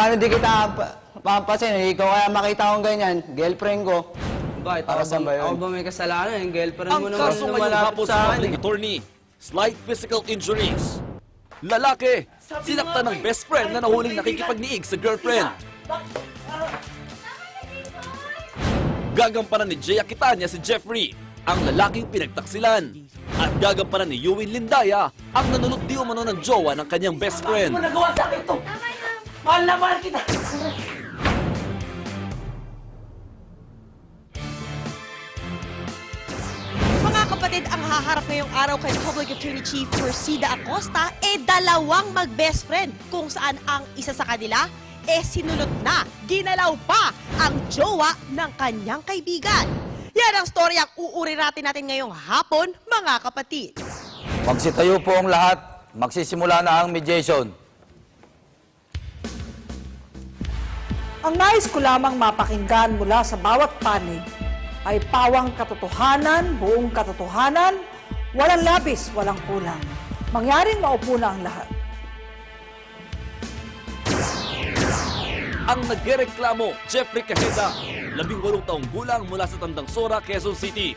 paano di kita pa- papasin? Ikaw kaya makita kong ganyan, girlfriend ko. Bakit? Para Ako saan ba yun? ako ba may kasalanan? Yung girlfriend Ang mo naman kaso lumalapit hapon sa sa akin. public eh. attorney, slight physical injuries. Lalaki, sinaktan ng best friend na nahuling nakikipagniig sa girlfriend. Gagampanan ni Jay Aquitania si Jeffrey, ang lalaking pinagtaksilan. At gagampanan ni Ewin Lindaya, ang nanunod di umano ng jowa ng kanyang best friend. nagawa sa akin to? Mahal na mahal kita! Mga kapatid, ang haharap ngayong araw kay Public Attorney Chief Persida Acosta e dalawang mag-best friend kung saan ang isa sa kanila e sinulot na, ginalaw pa ang jowa ng kanyang kaibigan. Yan ang story ang uuriratin natin ngayong hapon, mga kapatid. Magsitayo po ang lahat. Magsisimula na ang mediation. Ang nais ko lamang mapakinggan mula sa bawat panig ay pawang katotohanan, buong katotohanan, walang labis, walang kulang. Mangyaring maupo na ang lahat. Ang nagrereklamo, Jeffrey Cajeda, labing walong taong gulang mula sa Tandang Sora, Quezon City.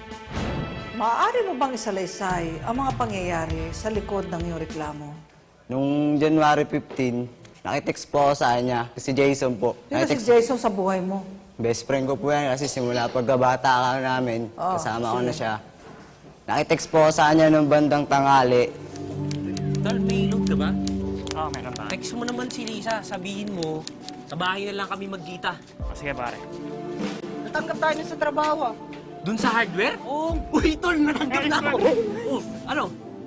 Maaari mo bang isalaysay ang mga pangyayari sa likod ng iyong reklamo? Nung January 15, nakitext po ako sa kanya, si Jason po. Sino si Nakitext- Jason sa buhay mo? Best friend ko po yan kasi simula pagkabata ka namin, Oh, kasama ko na siya. Nakitext po ako sa kanya nung bandang tangali. Tol, may load ka ba? Oo, meron ba? Text mo naman si Lisa, sabihin mo, sa bahay na lang kami magkita. O, sige pare. Natanggap tayo sa trabaho. ah. Dun sa hardware? Oo. Uy, tol, natanggap na ako. Oh, ano?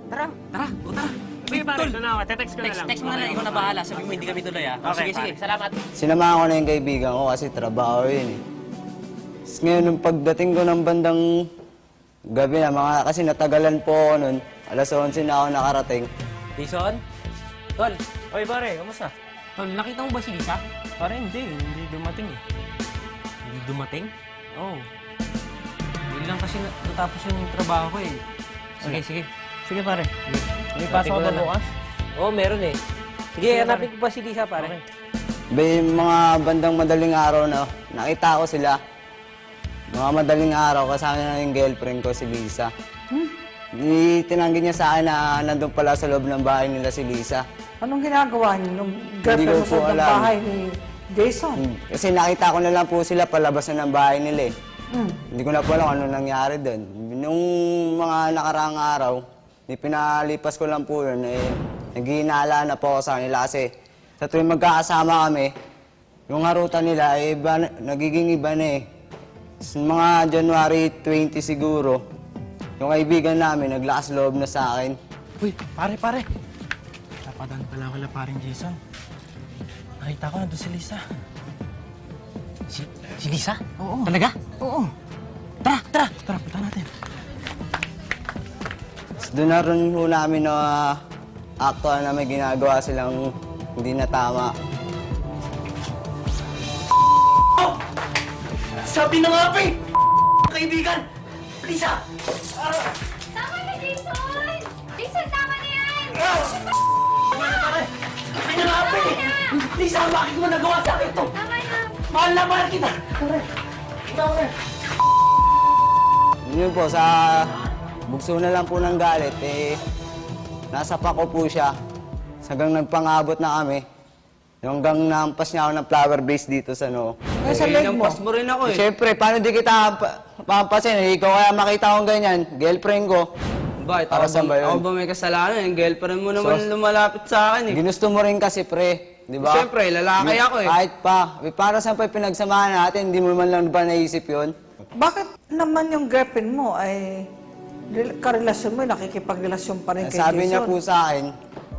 Tara. Tara, o tara. Sige pare, ito na ako. Text ko na Text, lang. text mo na lang, ikaw na bahala. Sabi mo hindi kami tuloy ah. Oh, Okay, sige, sige, pare. salamat. Sinamahan ko na yung kaibigan ko kasi trabaho yun eh. Tapos ngayon, nung pagdating ko ng bandang gabi na, mga, kasi natagalan po ako nun. Alas 11 na ako nakarating. Jason? Tol, Oy pare, kamusta? tol, nakita mo ba si Lisa? Pare, hindi. Hindi dumating eh. Hindi dumating? Oo. Hindi lang kasi na- natapos yung trabaho ko eh. Sige, sige. Sige pare. May pasok ko ba bukas? Oo, meron eh. Sige, Sige, hanapin ko pa si Lisa, pare. Okay. Ba, yung mga bandang madaling araw na nakita ko sila. Mga madaling araw, kasama na yung girlfriend ko, si Lisa. Di tinanggi niya sa akin na nandun pala sa loob ng bahay nila si Lisa. Anong ginagawa niyo nung ko girlfriend mo sa ng alam. bahay ni Jason? Kasi nakita ko na lang po sila palabas na ng bahay nila eh. Hmm. Hindi ko na po alam ano nangyari doon. Nung mga nakaraang araw, ni pinalipas ko lang po yun, eh, naghihinala na po ako sa kanila kasi sa tuwing magkakasama kami, yung harutan nila, eh, iba, na- nagiging iba na eh. S- Mga January 20 siguro, yung kaibigan namin, naglakas loob na sa akin. Uy, pare, pare. Napadaan pala ako la paring Jason. Nakita ko nandun si Lisa. Si, si Lisa? Oo. Talaga? Oo. Tara, tara. Tara, punta natin. Doon na rin ho namin na actual na may ginagawa silang hindi na tama. Sabi na nga pa eh! Kaibigan! Lisa! Tama na, Jason! Jason, tama na yan! Sabi na nga pa eh! Lisa, bakit mo nagawa sa akin to? Tama na! Mahal na mahal kita! Tara. Tara. Yun po, sa bugso na lang po ng galit, eh, nasa pako po siya. Hanggang nagpangabot na kami. Hanggang nampas niya ako ng flower base dito sa no. Ay, sa leg mo. Inampas mo rin ako eh. Siyempre, paano di kita pa- papasin? Ikaw kaya makita kong ganyan, girlfriend ko. Bakit? Para Ako saan ba ba, yun? ako ba may kasalanan? Yung girlfriend mo naman So- lumalapit sa akin eh. Ginusto mo rin kasi, pre. Di ba? Siyempre, lalaki ako eh. Kahit pa. Eh, Para saan pa yung pinagsamahan natin, hindi mo man lang ba naisip yun? Bakit naman yung girlfriend mo ay rel- karelasyon mo, nakikipagrelasyon pa rin kay Sabi niya po sa akin,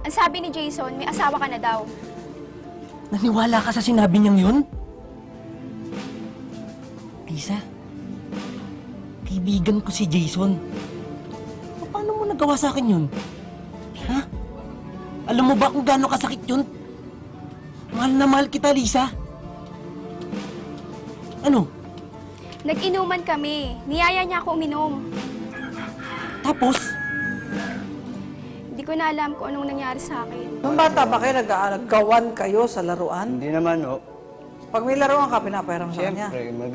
Ang sabi ni Jason, may asawa ka na daw. Naniwala ka sa sinabi niyang yun? Lisa, kaibigan ko si Jason. Paano mo nagawa sa akin yun? Ha? Alam mo ba kung gaano kasakit yun? Mahal na mahal kita, Lisa. Ano? Nag-inuman kami. Niyaya niya ako uminom. Tapos, Hindi ko na alam kung anong nangyari sa akin. Nung bata ba kayo, nag naggawan kayo sa laruan? Hindi naman, oh. Pag may laruan ka, pinapahiram sa kanya. Siyempre, mag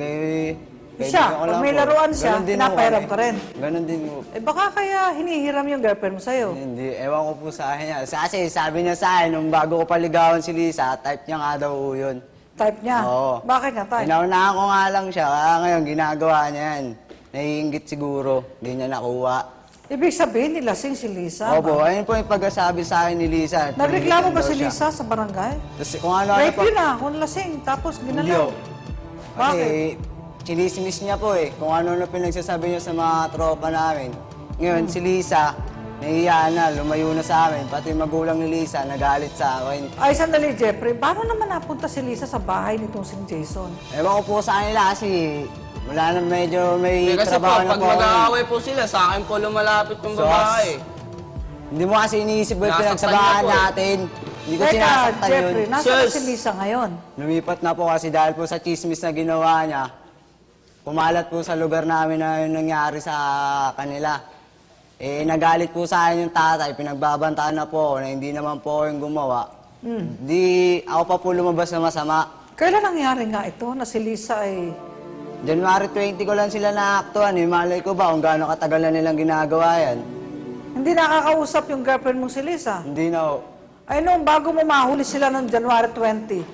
Siya, pag may laruan siya, pinapahiram ka rin. Ganon din mo. Eh baka kaya hinihiram yung girlfriend mo sa'yo. Hindi, ewan ko po sa akin. yan. Kasi sabi niya sa akin, nung bago ko paligawan si Lisa, type niya nga daw yun. Type niya. Oo. Bakit nga type? Pinaunahan ko nga lang siya, kaya ngayon ginagawa niya yan. Naiingit siguro, hindi niya nakuha. Ibig sabihin, nilasing si Lisa. Opo, ayun po yung pagkasabi sa akin ni Lisa. Nagreklamo ba si siya. Lisa sa barangay? Tapos kung ano ano Rape yun ah, kung lasing, tapos Hindi ginalaw. oh. Kasi, chinismis niya po eh, kung ano na pinagsasabi niya sa mga tropa namin. Ngayon, si Lisa, nahiya na, lumayo na sa amin. Pati yung magulang ni Lisa, nagalit sa akin. Ay, sandali, Jeffrey. Paano naman napunta si Lisa sa bahay nitong si Jason? Ewan ko po sa kanila kasi wala na medyo may Eh, kasi po, trabaho na pag po. ako. mag-aaway po sila, sa akin po lumalapit yung Sos. babae. Hindi mo kasi iniisip mo yung Nasaktan pinagsabahan po eh. natin. Hindi ko Teka, sinasaktan yun. Jeffrey, nasa na Sus. si Lisa ngayon? Lumipat na po kasi dahil po sa chismis na ginawa niya, kumalat po sa lugar namin na yung nangyari sa kanila. Eh, nagalit po sa akin yung tatay, pinagbabantaan na po ako na hindi naman po ako yung gumawa. Di ako pa po lumabas na masama. Kailan nangyari nga ito na si Lisa ay... January 20 ko lang sila naaktuhan eh. Malay ko ba kung gaano katagal na nilang ginagawa yan? Hindi nakakausap yung girlfriend mo si Lisa? Hindi na ho. Ay, nung bago mo mahuli sila noong January 20,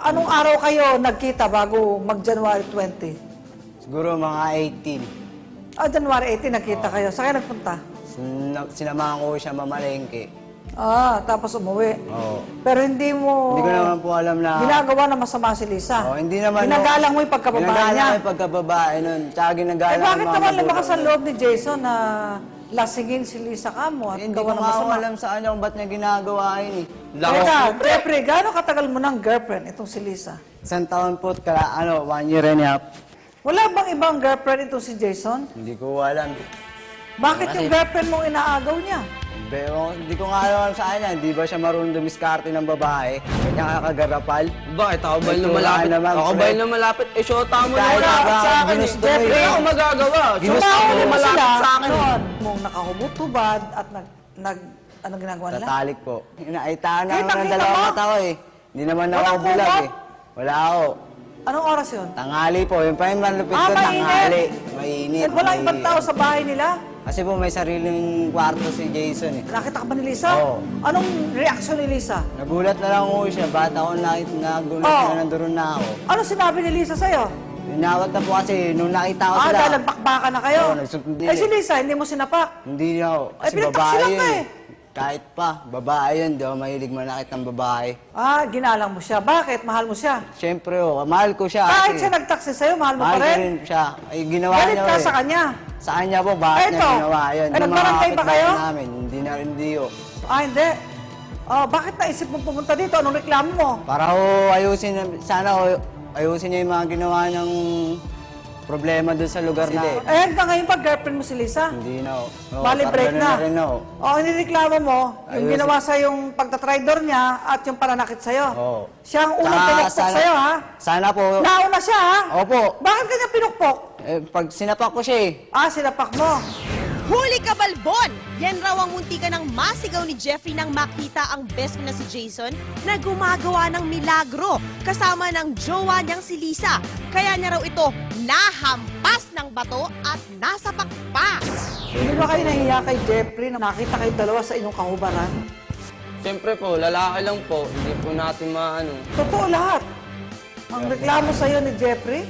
anong araw kayo nagkita bago mag-January 20? Siguro mga 18. Ah, January 18 nagkita kayo. Saan kayo nagpunta? Sin- sinamahan ko siya mamalengke. Ah, tapos umuwi. Oo. Pero hindi mo... Hindi ko naman po alam na... Ginagawa na masama si Lisa. Oh, hindi naman. Ginagalang mo yung pagkababae Ginagalang niya. ko yung pagkababae nun. Tsaka ginagalang Eh, bakit yung mga naman magulang lumakas ang nun. loob ni Jason na lasingin si Lisa Camo at Eh, Hindi ko gawa ng nga ako masama? alam sa kanya kung ba't niya ginagawa yun eh. Teka, Jeffrey, gaano katagal mo ng girlfriend itong si Lisa? Isang taon po, kala, ano, one year and a half. Wala bang ibang girlfriend itong si Jason? Hindi ko alam. Bakit yung girlfriend mong inaagaw niya? Pero, hindi ko nga alam sa kanya. Hindi ba siya marunong dumiskarte ng babae? Kanya kakagarapal. Bakit ako ba May yung lumalapit? tulaan naman, Ako ba pre. yung lumalapit? Eh, syota mo Kahit lumalapit ba, sa akin eh. yun. ako magagawa. Syota mo mo. lumalapit sa akin eh. noon mong nakahubot-tubad at nag, nag, ano ginagawa nila? Tatalik po. Inaitaan na ako ng dalawang mata ko eh. Hindi naman ako Walang bulag eh. Wala ako. Anong oras yun? Tanghali po. Yung pa yung malupit Ah, ko, mainit. tanghali. Mainit. Eh, wala may- ibang tao sa bahay nila? Kasi po may sariling kwarto si Jason eh. Nakita ka ba ni Lisa? Oo. Anong reaksyon ni Lisa? Nagulat na lang ako siya. Bata ko nakita, nagulat Oo. na nandoon na ako. Ano sinabi ni Lisa sa'yo? Inawat na po kasi nung nakita ko Ah, sila. dahil nagpakbakan na kayo? Oo, nagsundi Eh si eh. Lisa, hindi mo sinapak? Hindi na ako. Kasi Ay, babae pinagtaksilan yun ka eh. eh. Kahit pa, babae yun. Di ako mahilig manakit ng babae. Ah, ginalang mo siya. Bakit? Mahal mo siya? Siyempre oh, mahal ko siya. Kahit kasi siya nagtaksi sa'yo, mahal mo Mahal pa ko rin? rin siya. Ay, ginawa Galit niya ka eh. sa kanya? Sa kanya po, bakit Eto. niya ginawa yun? Eh, Yung mga ba kapitbahay kayo? namin, hindi na hindi oh. Ah, hindi. Oh, bakit naisip mo pumunta dito? Anong reklamo mo? Para ho ayusin, sana ho, ayusin niya yung mga ginawa niyang problema doon sa lugar na. Eh, hanggang ngayon pa, girlfriend mo si Lisa? Hindi na ho. Oh, Bali, parang break ganun na. rin. Oh, inireklamo mo, yung ginawa sa yung pagtatraidor niya at yung pananakit sa'yo. Oo. Siya ang unang Tsaka pinukpok sana- sa'yo, ha? Sana po, Nauna siya, ha? opo, Bakit kanya pinukpok? eh, pag sinapak ko siya eh, Ah, sinapak mo. Huli ka, Balbon! Yan raw ang munti ka ng masigaw ni Jeffrey nang makita ang best friend na si Jason na gumagawa ng milagro kasama ng jowa niyang si Lisa. Kaya niya raw ito nahampas ng bato at nasapak pa. Hindi ba kayo nahiya kay Jeffrey na nakita kayo dalawa sa inyong kahubaran? Siyempre po, lalaki lang po. Hindi po natin maano. Totoo lahat. Ang reklamo sa'yo ni Jeffrey,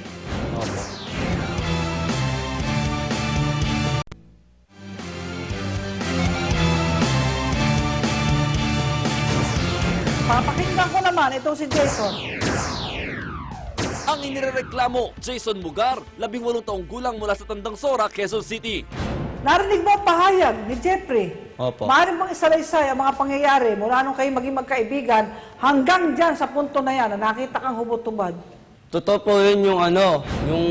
papakinggan ko naman itong si Jason. Ang inireklamo, Jason Mugar, 18 taong gulang mula sa Tandang Sora, Quezon City. Narinig mo ang pahayag ni Jeffrey. Opo. Maaaring bang isalaysay ang mga pangyayari mula nung kayo maging magkaibigan hanggang dyan sa punto na yan na nakita kang hubot-tubad. Totoo po yun yung ano, yung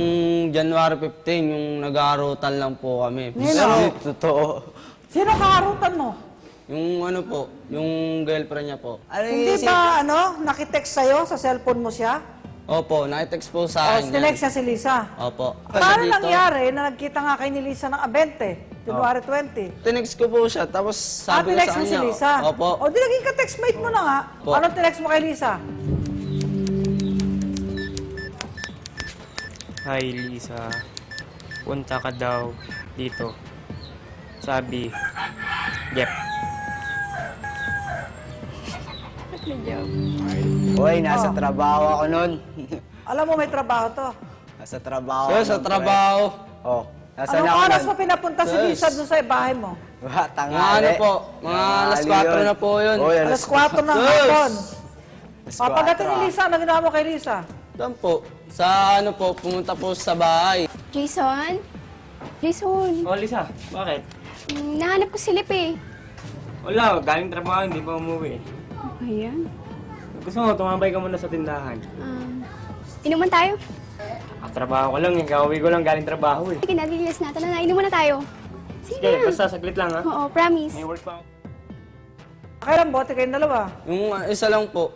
January 15, yung nag-aarutan lang po kami. Nino? totoo. Sino kaharutan mo? Yung ano po, yung girlfriend niya po. Ano yung Hindi isip? ba ano, nakitext sa'yo sa cellphone mo siya? Opo, nakitext po O, sa akin. yan. tinext siya si Lisa. Opo. Paano Dito, nangyari na nagkita nga kay ni Lisa ng abente? January 20. Tinext ko po siya, tapos Ah, sabi ko tinext sa mo kanya. si Lisa? Opo. O, di naging ka-textmate mo na nga. Po. Anong tinext mo kay Lisa? Hi, Lisa. Punta ka daw dito. Sabi, yep. Hoy, nasa trabaho ako nun. Alam mo, may trabaho to. nasa trabaho Sir, sa trabaho. Oh, nasa Anong ako oras nun? mo pinapunta si Yes. Lisa doon sa bahay mo? Wah, Mga tanghali. ano po, mga alas Tanghali 4 yun. na po yun. Oy, Alas 4 ng Yes. hapon. Alas O, pagdating ni 4. Lisa, ano ginawa mo kay Lisa? Doon po. Sa ano po, pumunta po sa bahay. Jason? Jason, Oh, Lisa, bakit? mm, nahanap ko si Lip eh. Wala, galing trabaho, hindi pa umuwi. Ayan. Gusto mo, tumambay ka muna sa tindahan. Um, inuman tayo? Katrabaho ko lang, eh. Kauwi ko lang galing trabaho eh. Sige, nadilis natin na. Inuman na tayo. Sige, Sige, na. basta saglit lang ha. Oo, promise. May work pa ako. Kailan bote kayong dalawa? Yung uh, isa lang po.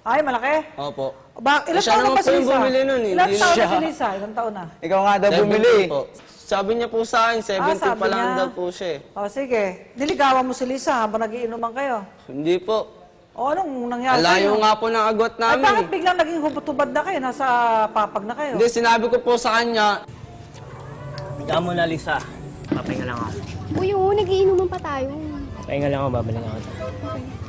Ay, malaki. Opo. Ba, ilang Siya taon na ba si Lisa? bumili nun, eh. Ilang Hindi taon na siya. si Lisa? Ilang taon na? Ikaw nga daw 17 bumili. po. Sabi niya po sa akin, 17 Ah, sabi pa lang niya. daw po siya eh. O, sige. Niligawan mo si Lisa habang nagiinuman kayo. Hindi po. O, anong nangyari Alayo nga po ng agwat Ay, namin bakit eh. biglang naging hubad-hubad na kayo? Nasa papag na kayo? Hindi, sinabi ko po sa kanya, Higa mo na, Lisa. Papahinga lang ako. Uy, oo, nagiinuman pa tayo. Pahinga lang ako, babalik ako. Okay.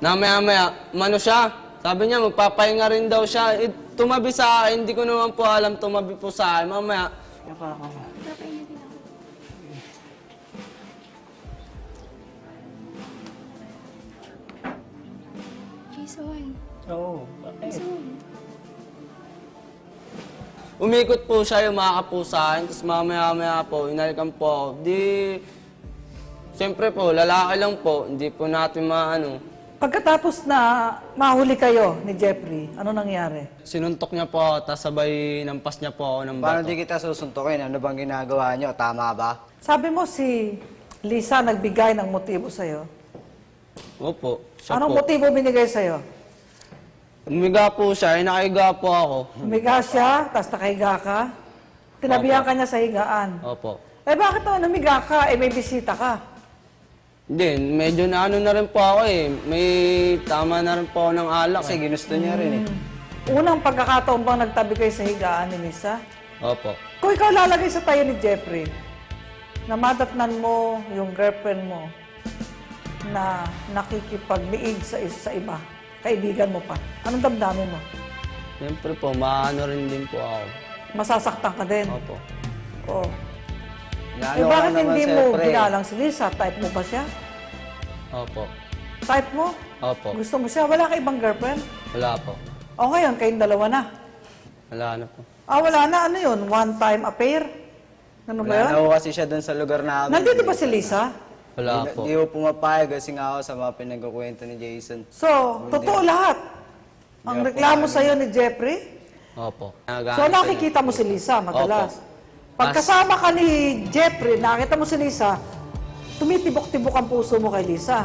Na maya maya, mano siya. Sabi niya, magpapahinga rin daw siya. Eh, tumabi sa akin, hindi ko naman po alam tumabi po sa akin. Mamaya, Jason. Oo, bakit? Jason. umikot po siya, yumakap po sa akin. Tapos mamaya maya po, inalikan po ako. Di, siyempre po, lalaki lang po. Hindi po natin maano. Pagkatapos na mahuli kayo ni Jeffrey, ano nangyari? Sinuntok niya po ako, tapos sabay nampas niya po ako ng Paano bato. di kita susuntukin? Ano bang ginagawa nyo? Tama ba? Sabi mo si Lisa nagbigay ng motibo sa'yo. Opo, siya Anong po. motibo binigay sa'yo? Umiga po siya, eh, nakahiga po ako. Humiga siya, tapos nakahiga ka. Tinabihan ka niya sa higaan. Opo. Eh bakit naman humiga ka? Eh may bisita ka. Hindi, medyo na ano na rin po ako eh. May tama na rin po ako ng alak Kasi eh. ginusto niya rin eh. Unang pagkakataon bang nagtabi kayo sa higaan ni Lisa? Opo. Kung ikaw lalagay sa tayo ni Jeffrey, na madatnan mo yung girlfriend mo na nakikipagbiig sa, is- sa iba, kaibigan mo pa, anong damdamin mo? Siyempre po, maano rin din po ako. Masasaktan ka din. Opo. Oo. Eh ka bakit naman, hindi mo pre. ginalang si Lisa? Type mo ba siya? Opo. Type mo? Opo. Gusto mo siya? Wala ka ibang girlfriend? Wala po. O ngayon, kayong dalawa na. Wala na po. Ah, wala na. Ano yun? One-time affair? Ano ba Wala yun? na kasi siya dun sa lugar namin. Nandito ba si Lisa? Wala po. Hindi ko pumapayag kasi nga ako sa mga pinagkukwento ni Jason. So, totoo lahat. Ang reklamo sa'yo ni Jeffrey? Opo. So, nakikita mo si Lisa madalas. Opo. Pagkasama ka ni Jeffrey, nakita mo si Lisa, tumitibok-tibok ang puso mo kay Lisa.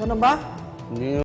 Ano ba? Hindi